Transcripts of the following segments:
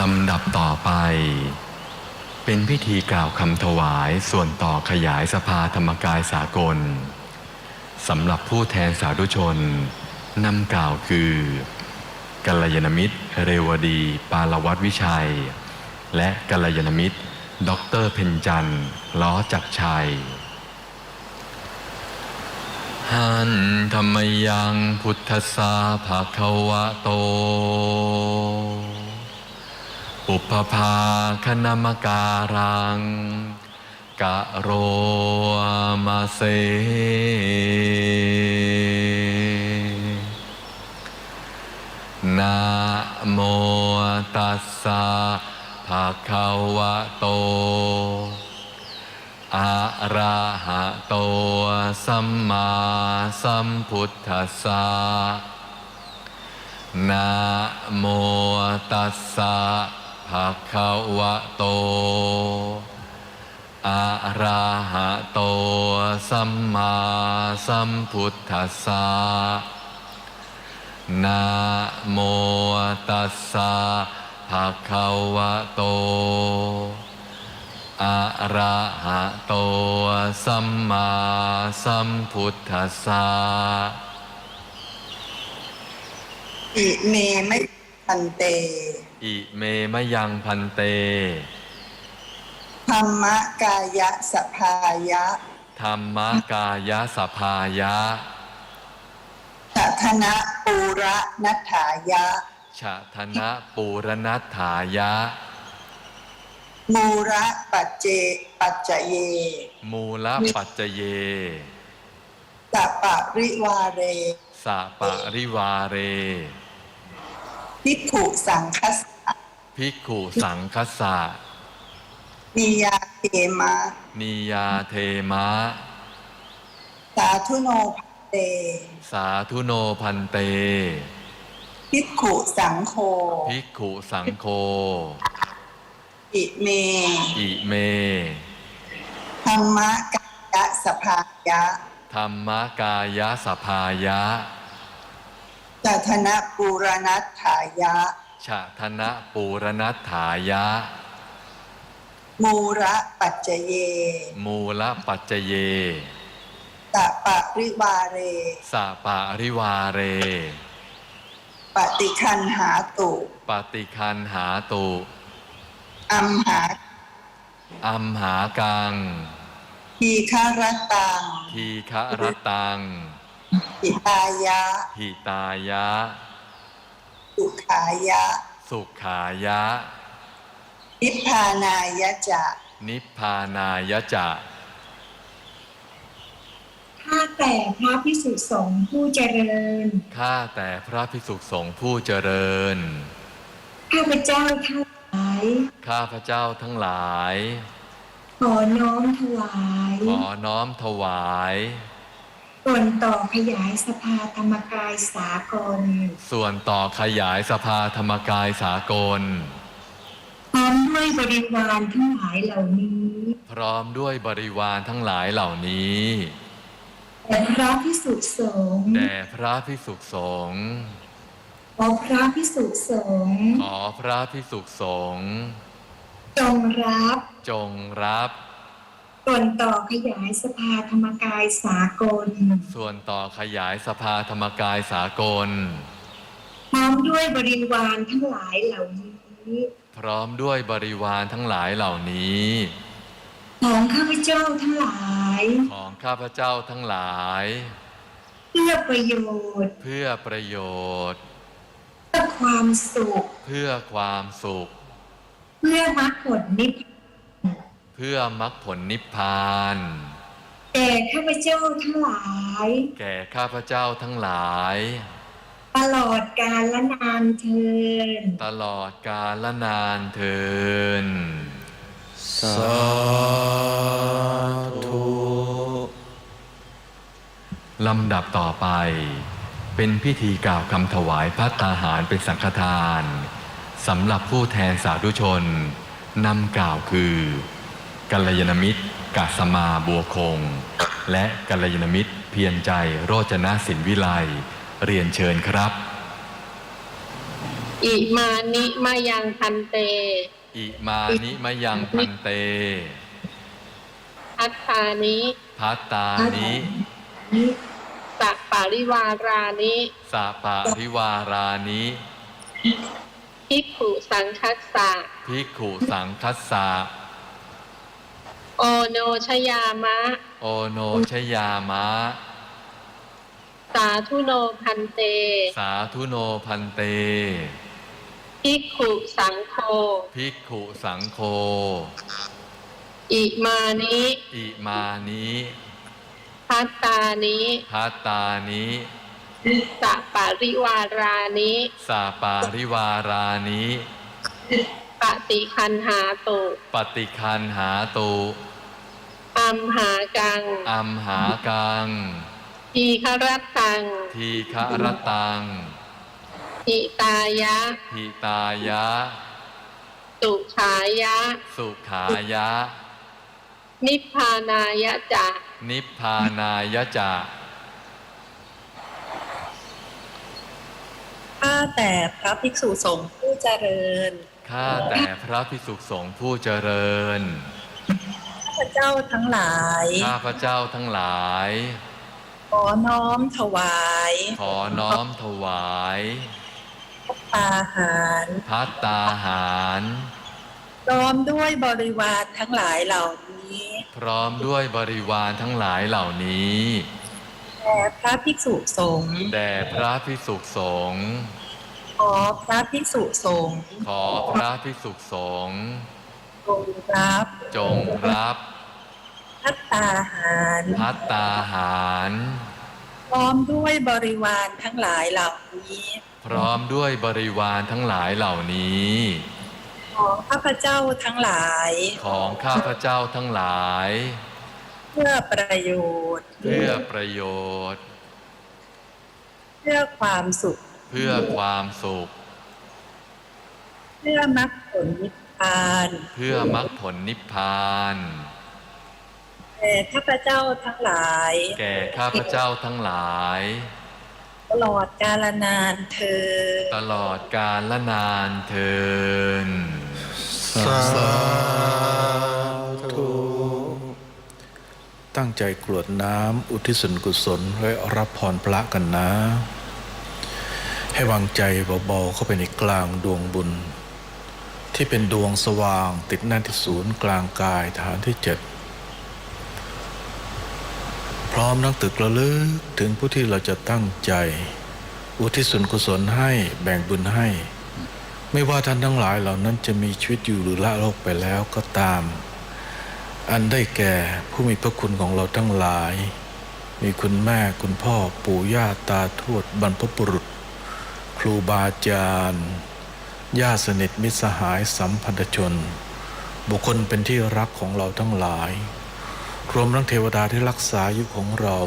ลำดับต่อไป เป็นพิธีกล่าวคำถวายส่วนต่อขยายสภาธรรมกายสากลสำหรับผู้แทนสาธุชนนำกล่าวคือกัลยาณมิตร เรวดี ปาลวัตวิชัย และกัลยาณมิตรด็อกเตอร์เพนจันทร์ล้อจักชัยหันธรรมยังพุทธสาภาควะโต อุปภาคณมการัง กะโรมาเซนะโมตัสสะภะคะวะโต อะระหะโต สัมมาสัมพุทธัสสะนะโมตัสสะ ภะคะวะโต อะระหะโต สัมมาสัมพุทธัสสะนะโมตัสสะภะคะวะโต อะระหะโต สัมมาสัมพุทธัสสะอิเมไม่พันเต อิเมมะยังพันเต ธรรมกายะสภายะธรรมกายสภายะสัทนะปูระนัฏฐายะชะธนะปูรนัฏฐายะ มูระปัจเจปัจจเย มูลปัจจเย สัปะริวาเรสะปะริวาเร พิกขุสังคัสสะ ภิกขุสังคสะนิยาเทมะ นิยาเทมะ สาธุโนภันเต สาธุโนพันเตพิกขุสังโฆภิกขุสังโฆ อิเม อิเม ธรรมกายะสภายะ ธรรมกายสภายะสัทนะปูรนัฏฐายะ ชะธนะปูรนัฏฐายะ มูระปัจจเย มูลปัจจเยสัปะริวาเรสะปะริวาเร ปฏิคันหาตุปฏิคันหาตุอัมหาอัมหากัง ทีฆารตังทีฆะรตัง หิตายะ หิตายะ สุขายะ สุขายะ นิพพานายะจะนิพพานายะจะข้าแต่พระพิสุสงฆ์ผู้เจริญ ข้าแต่พระภิกษุสงฆ์ผู้เจริญ ข้าพเจ้าทั้งหลาย ข้าพระเจ้าทั้งหลาย ขอน้อมถวาย ขอน้อมถวาย ส่วนต่อขยายสภาธรรมกายสากล ส่วนต่อขยายสภาธรรมกายสากล พร้อมด้วยบริวารทั้งหลายเหล่านี้ พร้อมด้วยบริวารทั้งหลายเหล่านี้แต่พระพิสุสงฆ์แด่พระภิกษุสงฆ์ขอพระพิสุสงฆ์ขอพระภิกษุสงฆ์จงรับ จงรับ ส่วนต่อขยายสภาธรรมกายสากล ส่วนต่อขยายสภาธรรมกายสากล พร้อมด้วยบริวารทั้งหลายเหล่านี้ พร้อมด้วยบริวารทั้งหลายเหล่านี้ ของข้าพเจ้าทั้งหลาย ของข้าพเจ้าทั้งหลาย เพื่อประโยชน์ เพื่อประโยชน์ เพื่อความสุข เพื่อความสุข เพื่อมรรคผลนิพพานเพื่อมรรคผลนิพพาน แก่ข้าพเจ้าทั้งหลาย แก่ข้าพเจ้าทั้งหลาย ตลอดกาลนานเทิน ตลอดกาลนานเทินสาธุลำดับต่อไป เป็นพิธีกล่าวคำถวายพัตตาหารเป็นสังฆทานสำหรับผู้แทนสาธุชนนำกล่าวคือ กัลยาณมิตรกาสมาบัวคง และกัลยาณมิตรเพียรใจโรจนะสินวิไลเรียนเชิญครับ อิมานิมายังพันเต อิมานิมะยังพันเตอัตตานิพัตตานิสัปปาริวารานิสะปะริวารานิภิกขุสังคัสสะภิกขุสังคัสสะ โอโนชยามะ โอโนชยามะ สาธุโนพันเต สาธุโนพันเต ภิกขุสังโฆ ภิกขุสังโฆ อิมานิอิมานิพัตตานิพัตตานิสัปปาริวารานิสาปาริวารานิปฏิคันหาตุ ปฏิคันหาตุอั มหากัง อัมหากัง ทีฆรัตตัง ทีฆรตังอิตายะ หิตายะ สุขายะ สุขายะ นิพพานายะจะนิพพานายะจะข้าแต่พระภิกษุสงฆ์ผู้เจริญ ข้าแต่พระพิสุสงฆ์ผู้เจริญข้า พเจ้าทั้งหลาย ข้าพเจ้าทั้งหลาย ขอน้อมถวาย ขอน้อมถวายปาหารพัตตาหารพร้อมด้วยบริวารทั้งหลายเหล่านี้ พร้อมด้วยบริวารทั้งหลายเหล่านี้แด่พระภิกษุสงฆ์แด่พระพิสุสงฆ์ขอพระภิกษุสงฆ์ขอพระพิสุสงฆ์จงรับจงรับ พัตตาหาร พัตตาหาร พร้อมด้วยบริวารทั้งหลายเหล่านี้ พร้อมด้วยบริวารทั้งหลายเหล่านี้ ของข้าพเจ้าทั้งหลาย ของข้าพเจ้าทั้งหลาย เพื่อประโยชน์ เพื่อประโยชน์ เพื่อความสุข เพื่อความสุข เพื่อมรรคผลนิพพาน เพื่อมรรคผลนิพพาน แด่ข้าพเจ้าทั้งหลาย แก่ข้าพเจ้าทั้งหลาย ตลอดกาลนานเธอญตลอดกาลละนานเทินสาธุตั้งใจกรวดน้ำอุทิศส่วนกุศลและรับพรพระกันนะ ให้วางใจเบาๆเข้าไปในกลางดวงบุญ ที่เป็นดวงสว่างติดแน่นที่ศูนย์กลางกายฐานที่เจ็ดพ ร้อมนั่งตึกระลึกถึงผู้ที่เราจะตั้งใจ อุทิศส่วนกุศลให้แบ่งบุญให้ ไม่ว่าท่านทั้งหลายเหล่านั้นจะมีชีวิตอยู่หรือละโลกไปแล้วก็ตาม อันได้แก่ผู้มีพระคุณของเราทั้งหลาย มีคุณแม่คุณพ่อปู่ย่าตาทวดบรรพบุรุษ ครูบาอาจารย์ญาติสนิทมิตรสหายสัมพันธชน บุคคลเป็นที่รักของเราทั้งหลาย รวมทั้งเทวดาที่รักษาอยู่ของเรา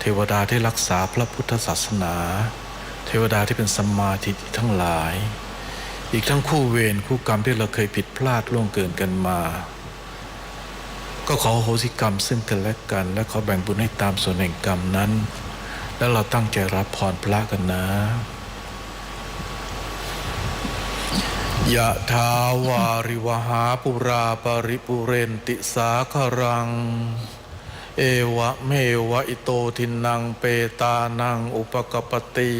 เทวดาที่รักษาพระพุทธศาสนา เทวดาที่เป็นสัมมาทิฏฐิทั้งหลาย อีกทั้งคู่เวรคู่กรรมที่เราเคยผิดพลาดล่วงเกินกันมา ก็ขออโหสิกรรมซึ่งกันและกัน และขอแบ่งบุญให้ตามส่วนแห่งกรรมนั้น แล้วเราตั้งใจรับพรพระกันนะ ยะทาวาริวหาปุราปริปุเรนติสาครัง เอวะเมวะอิโตทินังเปตานังอุปกปปติ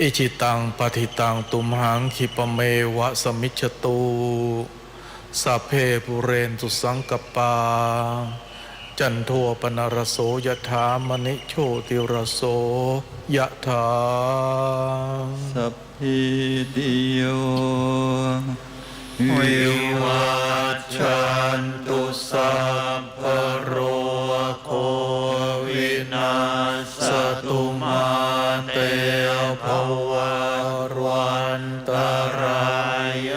อิชิตังปฏิตังตุมหังคิปเมวะสมิจตุสัพเพปุเรนตุสังกปา จันโทปนรโสยถามณิโชติรโสยะถาสัพพิติโยวิวัชชันตุสัพพโรโควินาสตุมาเตภวัตวันตรายโย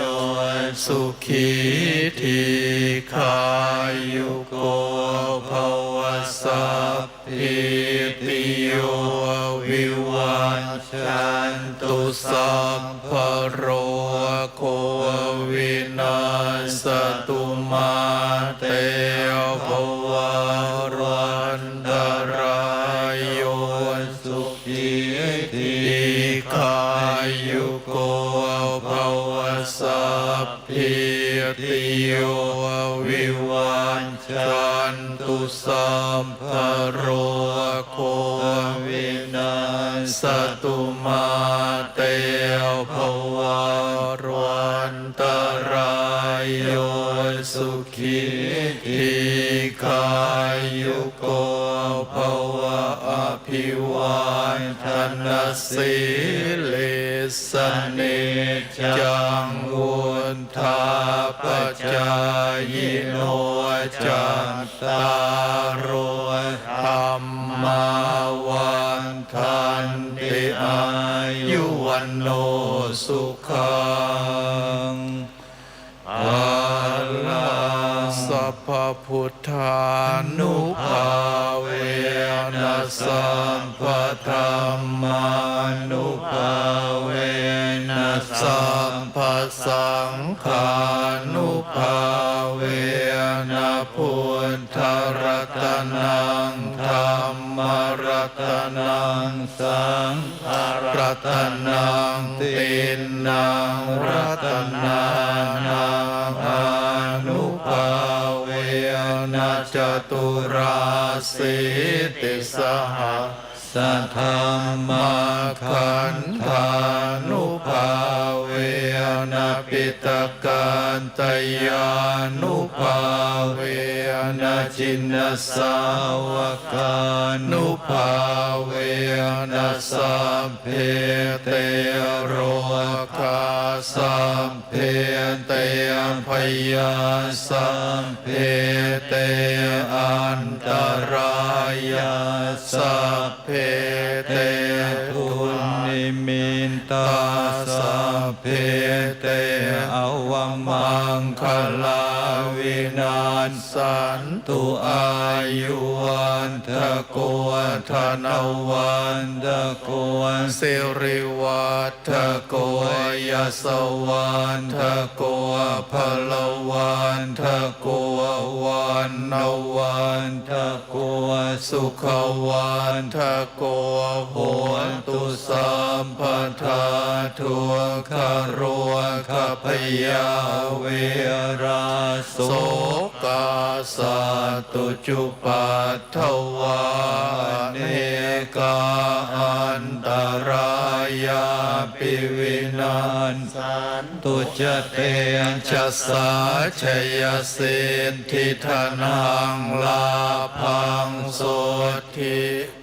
สุขีที สัพพโรโควินาสตุมาเตภวัตวันตรายโยสุขีทีขายุโกภวสัพพิติโยวิวัชชันตุสัมภโรโควินาสตุมา นาสิลิสเนจังอุนทาปจายโนจันตารุธรรมาวันทันติอายุวันโนสุขา พพพุทธานุภาเวนัสสัมปธรรมานุภาเวนัสสัมปสังขานุภาเวนะพุทธรัตนังธรรมรัตนังสังฆรัตนังตินนังรัตนานัง จตุราสิติสหสัทธรรมขันธานุภาเวนะปิตกันตยานุภาเวนะจินสาวกานุภาเวนะสัมเพเตโรคาสัมเพเตพยาสัมเพ ตรายาสัพเพเตทุนิมินตาสัพเพเตอวมังคลาวินาศสันตุอายุวันทโกธนวันทโกสิริวัฒโกยสวันทโกพลวันทโกวันนวัน สุขวันทโกโหนตุสัมปทาทุกขโรคพยาเวราโสกาสตุจุปัทถวาเนกาอันตรายาปิวิานสันตุจเตจะสาชยเสนทิธนังลาพังโสทิ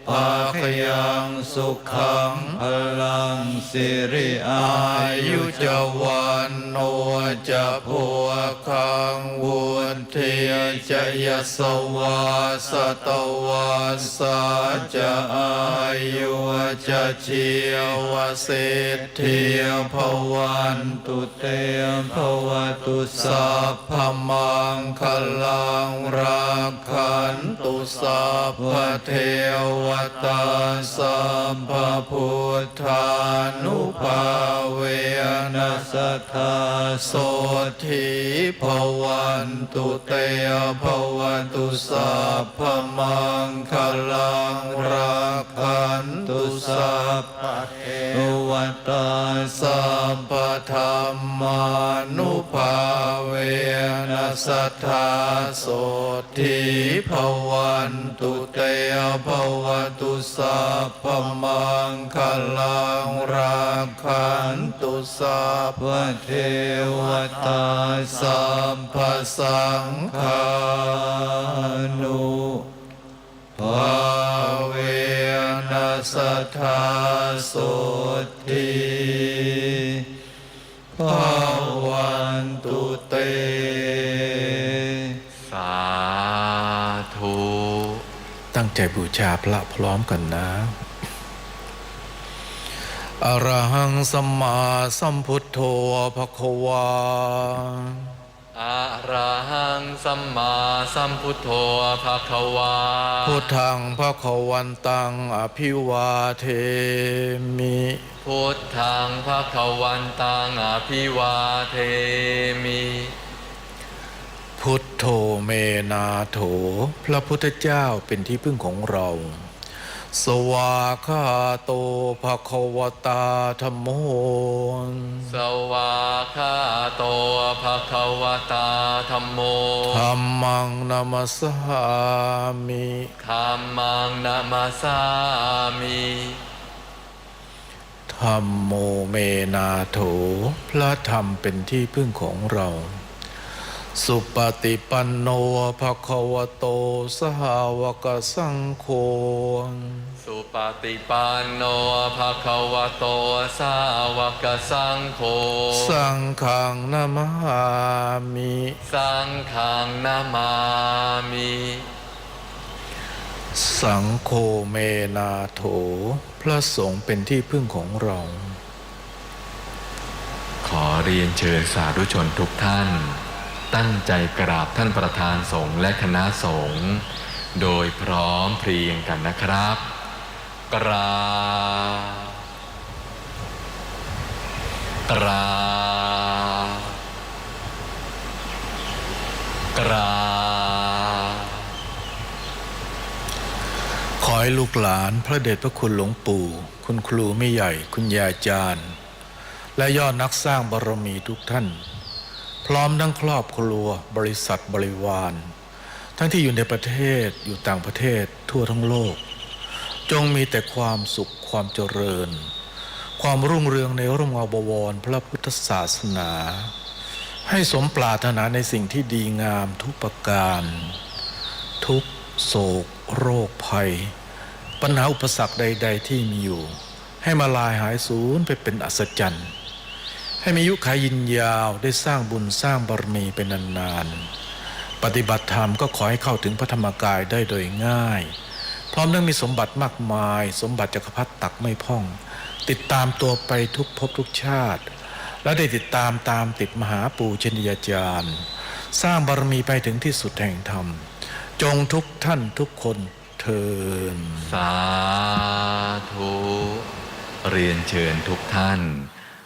ภาคยังสุขังพลังสิริอายุจวันโนจะพัวคังวุน เทียจยสวาสตวันสาจะอายุจะเชียวสิทธิภวันตุเตภวตุสัพพมังคลังรักขันตุสัพพเทวตาสัมพพุทธานุภาเวนัสทธาโสทิภวันตุเตภวันตุสัพพมังคลังรักขันตุสัพพเทวตาสัมปธรรมานุภาน สัทธาโสทิภวันตุเตภวตุสัพพมังคลังรักขันตุสัพพเทวตาสัมปสังฆานุภาเวนัสทธาโสทิภา บูชาพระพร้อมกันนะอรหังสัมมาสัมพุทโธภควาอะระหังสัมมาสัมพุทโธภะคะวา พุทธังภควันตังอภิวาเทมิ พุทธังภะคะวันตังอภิวาเทมิพุท โธเมนาโถ พระพุทธเจ้าเป็นที่พึ่งของเรา สวาคาโตภะคะวตาธรรมโมสวาคาโตภะคะวตาธรรมโมธรรมังนามัสสามิธรรมังนามาสามิธรรมโมเมนาโถ พระธรรมเป็นที่พึ่งของเรา สุปฏิปันโนภะคะวโต สหาวกสังโฆ สุปฏิปันโนภะคะวะโตสาวกสังโฆ สังฆังนามามิ สังฆังนามามิ สังโฆเมนาโถ พระสงฆ์เป็นที่พึ่งของเรา ขอเรียนเชิญสาธุชนทุกท่าน ตั้งใจกราบท่านประธานสงฆ์และคณะสงฆ์โดยพร้อมเพรียงกันนะครับ กราบกราบกราบขอให้ลูกหลานพระเดชพระคุณหลวงปู่ คุณครูไม่ใหญ่คุณยายอาจารย์ และยอดนักสร้างบารมีทุกท่าน พร้อมทั้งครอบครัวบริษัทบริวาร ทั้งที่อยู่ในประเทศอยู่ต่างประเทศทั่วทั้งโลก จงมีแต่ความสุขความเจริญ ความรุ่งเรืองในร่มเงาบวรพระพุทธศาสนา ให้สมปรารถนาในสิ่งที่ดีงามทุกประการ ทุกโศก โรคภัย ปัญหาอุปสรรคใด ๆ ที่มีอยู่ ให้มาลายหายสูญไปเป็นอัศจรรย์ ให้มีอายุขายยินยาวได้สร้างบุญสร้างบารมีเป็นนานๆ ปฏิบัติธรรมก็ขอให้เข้าถึงพระธรรมกายได้โดยง่าย พร้อมทั้งมีสมบัติมากมาย สมบัติจักรพรรดิตักไม่พ่อง ติดตามตัวไปทุกภพทุกชาติ และได้ติดตามตามติดมหาปูชนียาจารย์ สร้างบารมีไปถึงที่สุดแห่งธรรม จงทุกท่านทุกคนเทินสาธุเรียนเชิญทุกท่าน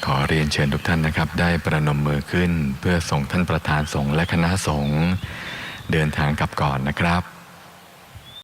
ข อเรียนเชิญทุกท่านนะครับ ได้ประนมมือขึ้น เพื่อส่งท่านประธานสงฆ์และคณะสงฆ์เดินทางกลับก่อนนะครับ